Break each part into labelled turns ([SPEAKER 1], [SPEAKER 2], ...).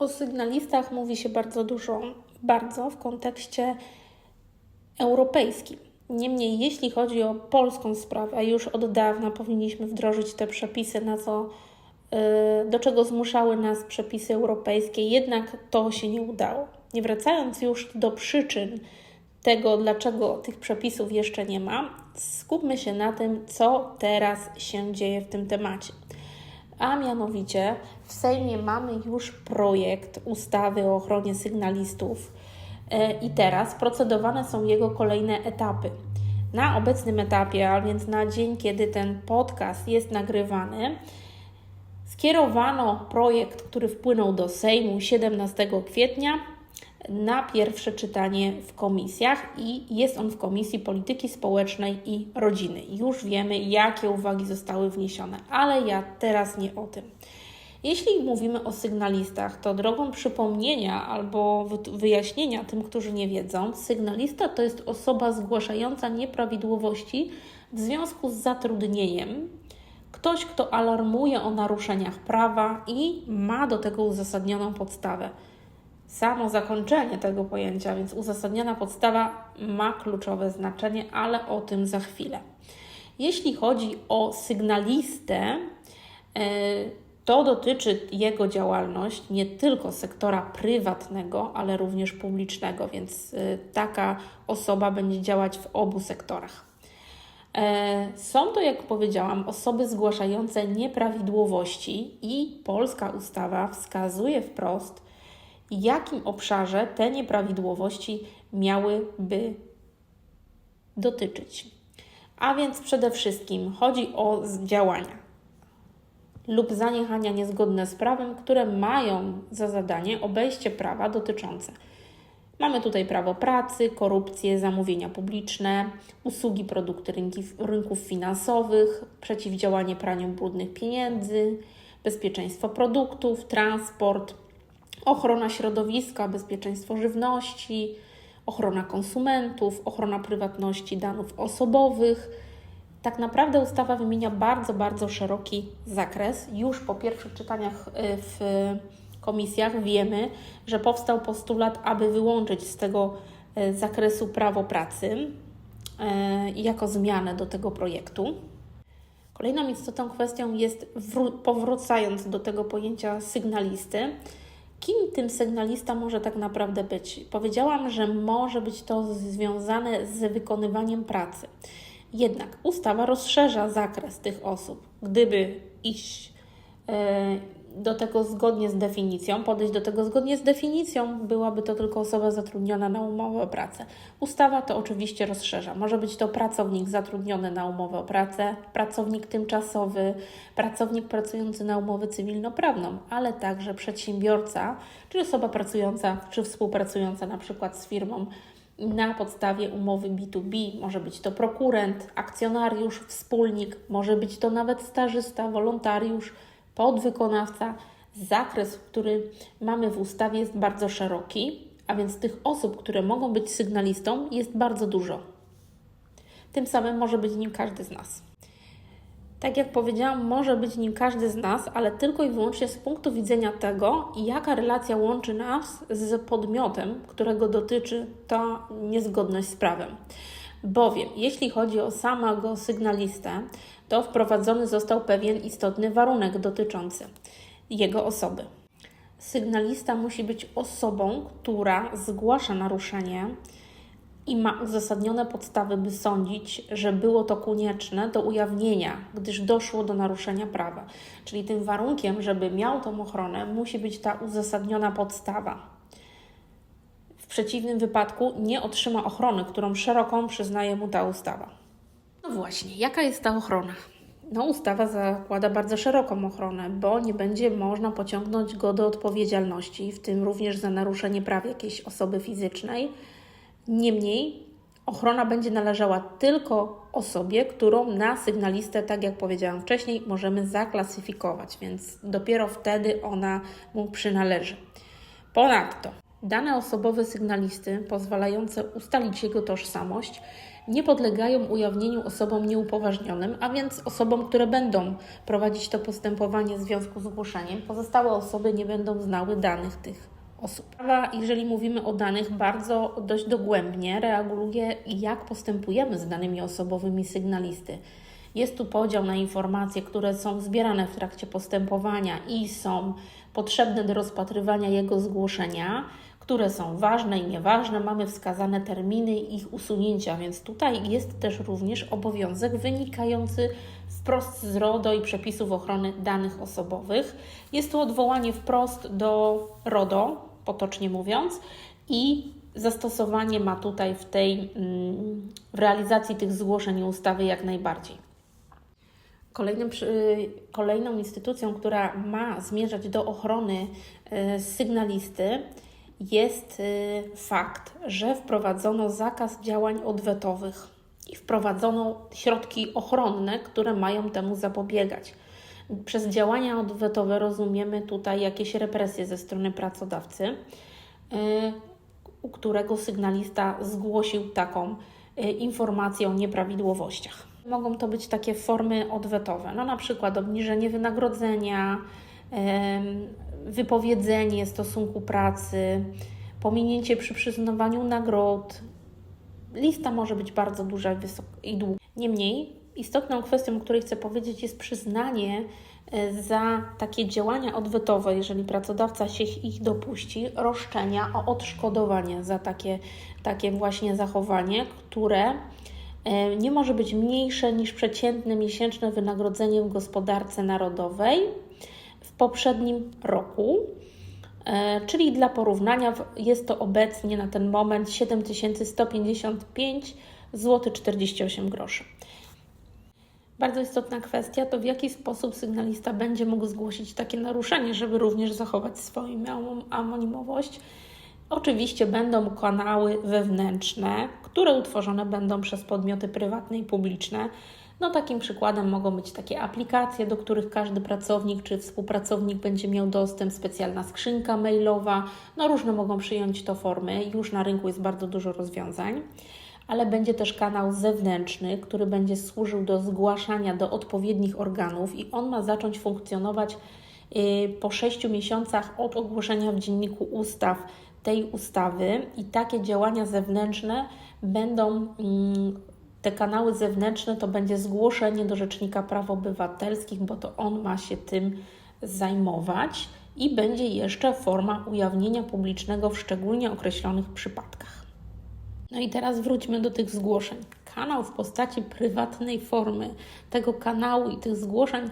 [SPEAKER 1] O sygnalistach mówi się bardzo dużo, bardzo w kontekście europejskim. Niemniej, jeśli chodzi o polską sprawę, już od dawna powinniśmy wdrożyć te przepisy, na co, y, do czego zmuszały nas przepisy europejskie, jednak to się nie udało. Nie wracając już do przyczyn tego, dlaczego tych przepisów jeszcze nie ma, skupmy się na tym, co teraz się dzieje w tym temacie. A mianowicie w Sejmie mamy już projekt ustawy o ochronie sygnalistów e, i teraz procedowane są jego kolejne etapy. Na obecnym etapie, a więc na dzień, kiedy ten podcast jest nagrywany, skierowano projekt, który wpłynął do Sejmu 17 kwietnia na pierwsze czytanie w komisjach i jest on w Komisji Polityki Społecznej i Rodziny. Już wiemy, jakie uwagi zostały wniesione, ale ja teraz nie o tym. Jeśli mówimy o sygnalistach, to drogą przypomnienia albo wyjaśnienia tym, którzy nie wiedzą, sygnalista to jest osoba zgłaszająca nieprawidłowości w związku z zatrudnieniem. Ktoś, kto alarmuje o naruszeniach prawa i ma do tego uzasadnioną podstawę. Samo zakończenie tego pojęcia, więc uzasadniona podstawa ma kluczowe znaczenie, ale o tym za chwilę. Jeśli chodzi o sygnalistę, e, to dotyczy jego działalność nie tylko sektora prywatnego, ale również publicznego, więc e, taka osoba będzie działać w obu sektorach. E, są to, jak powiedziałam, osoby zgłaszające nieprawidłowości i polska ustawa wskazuje wprost, jakim obszarze te nieprawidłowości miałyby dotyczyć. A więc przede wszystkim chodzi o działania lub zaniechania niezgodne z prawem, które mają za zadanie obejście prawa dotyczące. Mamy tutaj prawo pracy, korupcję, zamówienia publiczne, usługi, produkty rynki, rynków finansowych, przeciwdziałanie praniu brudnych pieniędzy, bezpieczeństwo produktów, transport, ochrona środowiska, bezpieczeństwo żywności, ochrona konsumentów, ochrona prywatności danych osobowych. Tak naprawdę ustawa wymienia bardzo, bardzo szeroki zakres. Już po pierwszych czytaniach y, w komisjach wiemy, że powstał postulat, aby wyłączyć z tego y, zakresu prawo pracy y, jako zmianę do tego projektu. Kolejną istotną kwestią jest, powracając do tego pojęcia sygnalisty, Kim tym sygnalista może tak naprawdę być? Powiedziałam, że może być to związane z wykonywaniem pracy. Jednak ustawa rozszerza zakres tych osób. Gdyby iść e, do tego zgodnie z definicją, podejść do tego zgodnie z definicją, byłaby to tylko osoba zatrudniona na umowę o pracę. Ustawa to oczywiście rozszerza. Może być to pracownik zatrudniony na umowę o pracę, pracownik tymczasowy, pracownik pracujący na umowę cywilnoprawną, ale także przedsiębiorca, czy osoba pracująca czy współpracująca na przykład z firmą na podstawie umowy B2B. Może być to prokurent, akcjonariusz, wspólnik, może być to nawet stażysta, wolontariusz podwykonawca. Zakres, który mamy w ustawie, jest bardzo szeroki, a więc tych osób, które mogą być sygnalistą, jest bardzo dużo. Tym samym może być nim każdy z nas. Tak jak powiedziałam, może być nim każdy z nas, ale tylko i wyłącznie z punktu widzenia tego, jaka relacja łączy nas z podmiotem, którego dotyczy ta niezgodność z prawem. Bowiem, jeśli chodzi o samego sygnalistę, to wprowadzony został pewien istotny warunek dotyczący jego osoby. Sygnalista musi być osobą, która zgłasza naruszenie i ma uzasadnione podstawy, by sądzić, że było to konieczne do ujawnienia, gdyż doszło do naruszenia prawa. Czyli tym warunkiem, żeby miał tą ochronę, musi być ta uzasadniona podstawa. W przeciwnym wypadku nie otrzyma ochrony, którą szeroką przyznaje mu ta ustawa. Właśnie, jaka jest ta ochrona? No, ustawa zakłada bardzo szeroką ochronę, bo nie będzie można pociągnąć go do odpowiedzialności, w tym również za naruszenie praw jakiejś osoby fizycznej. Niemniej ochrona będzie należała tylko osobie, którą na sygnalistę, tak jak powiedziałam wcześniej, możemy zaklasyfikować, więc dopiero wtedy ona mu przynależy. Ponadto dane osobowe sygnalisty pozwalające ustalić jego tożsamość nie podlegają ujawnieniu osobom nieupoważnionym, a więc osobom, które będą prowadzić to postępowanie w związku z zgłoszeniem. Pozostałe osoby nie będą znały danych tych osób. Prawa, jeżeli mówimy o danych, bardzo dość dogłębnie reguluje, jak postępujemy z danymi osobowymi sygnalisty. Jest tu podział na informacje, które są zbierane w trakcie postępowania i są potrzebne do rozpatrywania jego zgłoszenia, które są ważne i nieważne. Mamy wskazane terminy ich usunięcia, więc tutaj jest też również obowiązek wynikający wprost z RODO i przepisów ochrony danych osobowych. Jest tu odwołanie wprost do RODO, potocznie mówiąc, i zastosowanie ma tutaj w tej mm, w realizacji tych zgłoszeń ustawy jak najbardziej. Kolejnym, kolejną instytucją, która ma zmierzać do ochrony e, sygnalisty, jest e, fakt, że wprowadzono zakaz działań odwetowych i wprowadzono środki ochronne, które mają temu zapobiegać. Przez działania odwetowe rozumiemy tutaj jakieś represje ze strony pracodawcy, e, u którego sygnalista zgłosił taką informację o nieprawidłowościach. Mogą to być takie formy odwetowe, no na przykład obniżenie wynagrodzenia, wypowiedzenie stosunku pracy, pominięcie przy przyznawaniu nagród. Lista może być bardzo duża i długa. Niemniej istotną kwestią, o której chcę powiedzieć, jest przyznanie e, za takie działania odwetowe, jeżeli pracodawca się ich dopuści, roszczenia o odszkodowanie za takie, takie właśnie zachowanie, które E, nie może być mniejsze niż przeciętne miesięczne wynagrodzenie w gospodarce narodowej poprzednim roku. E, czyli dla porównania jest to obecnie na ten moment 7155 zł 48 groszy. Bardzo istotna kwestia to w jaki sposób sygnalista będzie mógł zgłosić takie naruszenie, żeby również zachować swoją anonimowość. Oczywiście będą kanały wewnętrzne, które utworzone będą przez podmioty prywatne i publiczne. No takim przykładem mogą być takie aplikacje, do których każdy pracownik czy współpracownik będzie miał dostęp, specjalna skrzynka mailowa. No różne mogą przyjąć to formy. Już na rynku jest bardzo dużo rozwiązań. Ale będzie też kanał zewnętrzny, który będzie służył do zgłaszania do odpowiednich organów i on ma zacząć funkcjonować y, po 6 miesiącach od ogłoszenia w Dzienniku Ustaw tej ustawy i takie działania zewnętrzne będą, mm, te kanały zewnętrzne to będzie zgłoszenie do Rzecznika Praw Obywatelskich, bo to on ma się tym zajmować i będzie jeszcze forma ujawnienia publicznego w szczególnie określonych przypadkach. No i teraz wróćmy do tych zgłoszeń. Kanał w postaci prywatnej formy tego kanału i tych zgłoszeń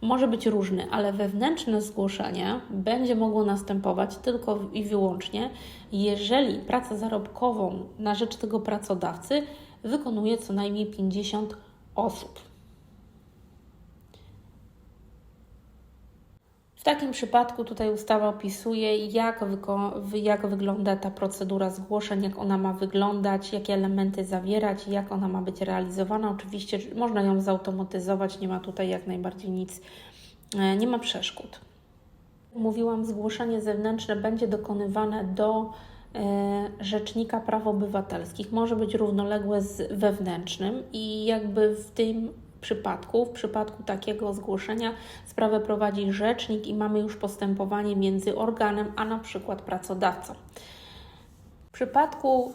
[SPEAKER 1] może być różny, ale wewnętrzne zgłoszenie będzie mogło następować tylko i wyłącznie, jeżeli pracę zarobkową na rzecz tego pracodawcy wykonuje co najmniej 50 osób. W takim przypadku tutaj ustawa opisuje, jak, jak wygląda ta procedura zgłoszeń, jak ona ma wyglądać, jakie elementy zawierać, jak ona ma być realizowana. Oczywiście można ją zautomatyzować, nie ma tutaj jak najbardziej nic, e, nie ma przeszkód. Mówiłam, zgłoszenie zewnętrzne będzie dokonywane do Rzecznika Praw Obywatelskich. Może być równoległe z wewnętrznym i jakby w tym przypadku, w przypadku takiego zgłoszenia sprawę prowadzi rzecznik i mamy już postępowanie między organem a na przykład pracodawcą. W przypadku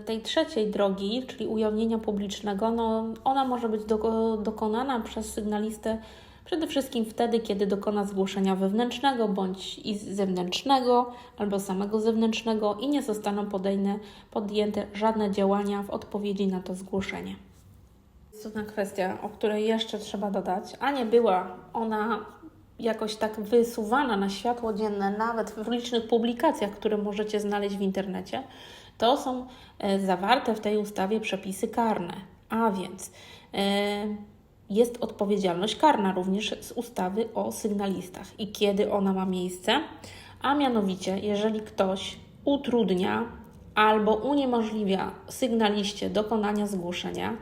[SPEAKER 1] y, tej trzeciej drogi, czyli ujawnienia publicznego, no, ona może być do, dokonana przez sygnalistę przede wszystkim wtedy, kiedy dokona zgłoszenia wewnętrznego bądź i zewnętrznego albo samego zewnętrznego i nie zostaną podejne, podjęte żadne działania w odpowiedzi na to zgłoszenie istotna kwestia, o której jeszcze trzeba dodać, a nie była ona jakoś tak wysuwana na światło dzienne, nawet w licznych publikacjach, które możecie znaleźć w internecie, to są e, zawarte w tej ustawie przepisy karne. A więc e, jest odpowiedzialność karna również z ustawy o sygnalistach. I kiedy ona ma miejsce? A mianowicie, jeżeli ktoś utrudnia albo uniemożliwia sygnaliście dokonania zgłoszenia,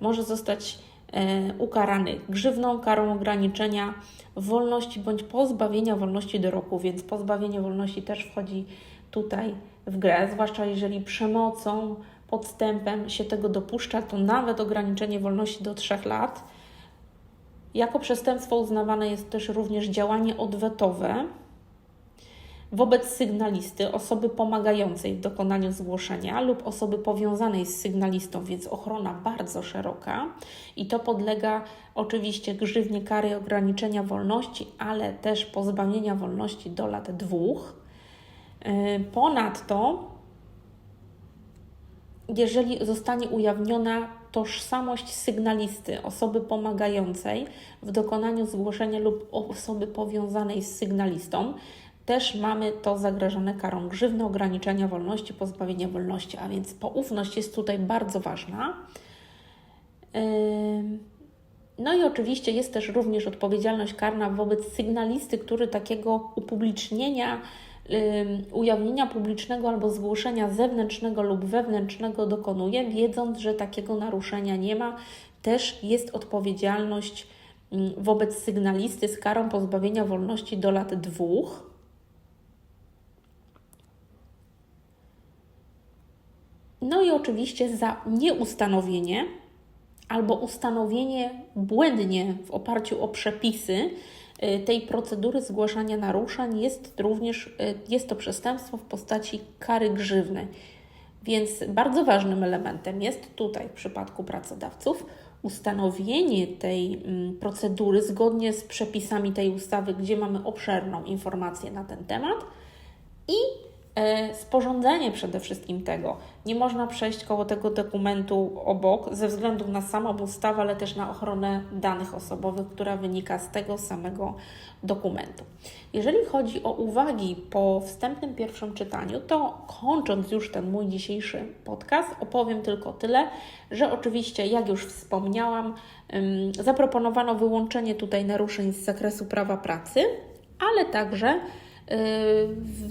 [SPEAKER 1] może zostać e, ukarany grzywną, karą ograniczenia wolności bądź pozbawienia wolności do roku, więc pozbawienie wolności też wchodzi tutaj w grę, zwłaszcza jeżeli przemocą podstępem się tego dopuszcza, to nawet ograniczenie wolności do 3 lat. Jako przestępstwo uznawane jest też również działanie odwetowe wobec sygnalisty, osoby pomagającej w dokonaniu zgłoszenia lub osoby powiązanej z sygnalistą, więc ochrona bardzo szeroka i to podlega oczywiście grzywnie kary ograniczenia wolności, ale też pozbawienia wolności do lat dwóch. Yy, ponadto, jeżeli zostanie ujawniona tożsamość sygnalisty, osoby pomagającej w dokonaniu zgłoszenia lub osoby powiązanej z sygnalistą, też mamy to zagrażone karą grzywny, ograniczenia wolności, pozbawienia wolności, a więc poufność jest tutaj bardzo ważna. No i oczywiście jest też również odpowiedzialność karna wobec sygnalisty, który takiego upublicznienia, ujawnienia publicznego albo zgłoszenia zewnętrznego lub wewnętrznego dokonuje, wiedząc, że takiego naruszenia nie ma. Też jest odpowiedzialność wobec sygnalisty z karą pozbawienia wolności do lat dwóch. No i oczywiście za nieustanowienie albo ustanowienie błędnie w oparciu o przepisy tej procedury zgłaszania naruszeń jest również y, jest to przestępstwo w postaci kary grzywny. Więc bardzo ważnym elementem jest tutaj w przypadku pracodawców ustanowienie tej mm, procedury zgodnie z przepisami tej ustawy, gdzie mamy obszerną informację na ten temat i sporządzenie przede wszystkim tego. Nie można przejść koło tego dokumentu obok ze względu na samą ustawę, ale też na ochronę danych osobowych, która wynika z tego samego dokumentu. Jeżeli chodzi o uwagi po wstępnym pierwszym czytaniu, to kończąc już ten mój dzisiejszy podcast, opowiem tylko tyle, że oczywiście, jak już wspomniałam, zaproponowano wyłączenie tutaj naruszeń z zakresu prawa pracy, ale także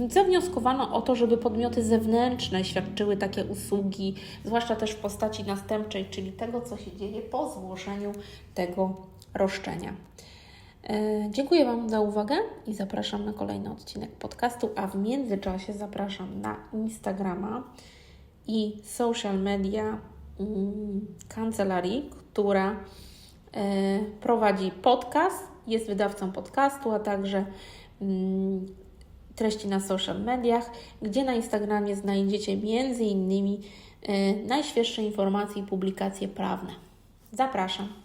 [SPEAKER 1] zawnioskowano o to, żeby podmioty zewnętrzne świadczyły takie usługi, zwłaszcza też w postaci następczej, czyli tego, co się dzieje po złożeniu tego roszczenia. Yy, dziękuję Wam za uwagę i zapraszam na kolejny odcinek podcastu, a w międzyczasie zapraszam na Instagrama i social media mm, kancelarii, która yy, prowadzi podcast, jest wydawcą podcastu, a także mm, treści na social mediach, gdzie na Instagramie znajdziecie innymi y, najświeższe informacje i publikacje prawne. Zapraszam.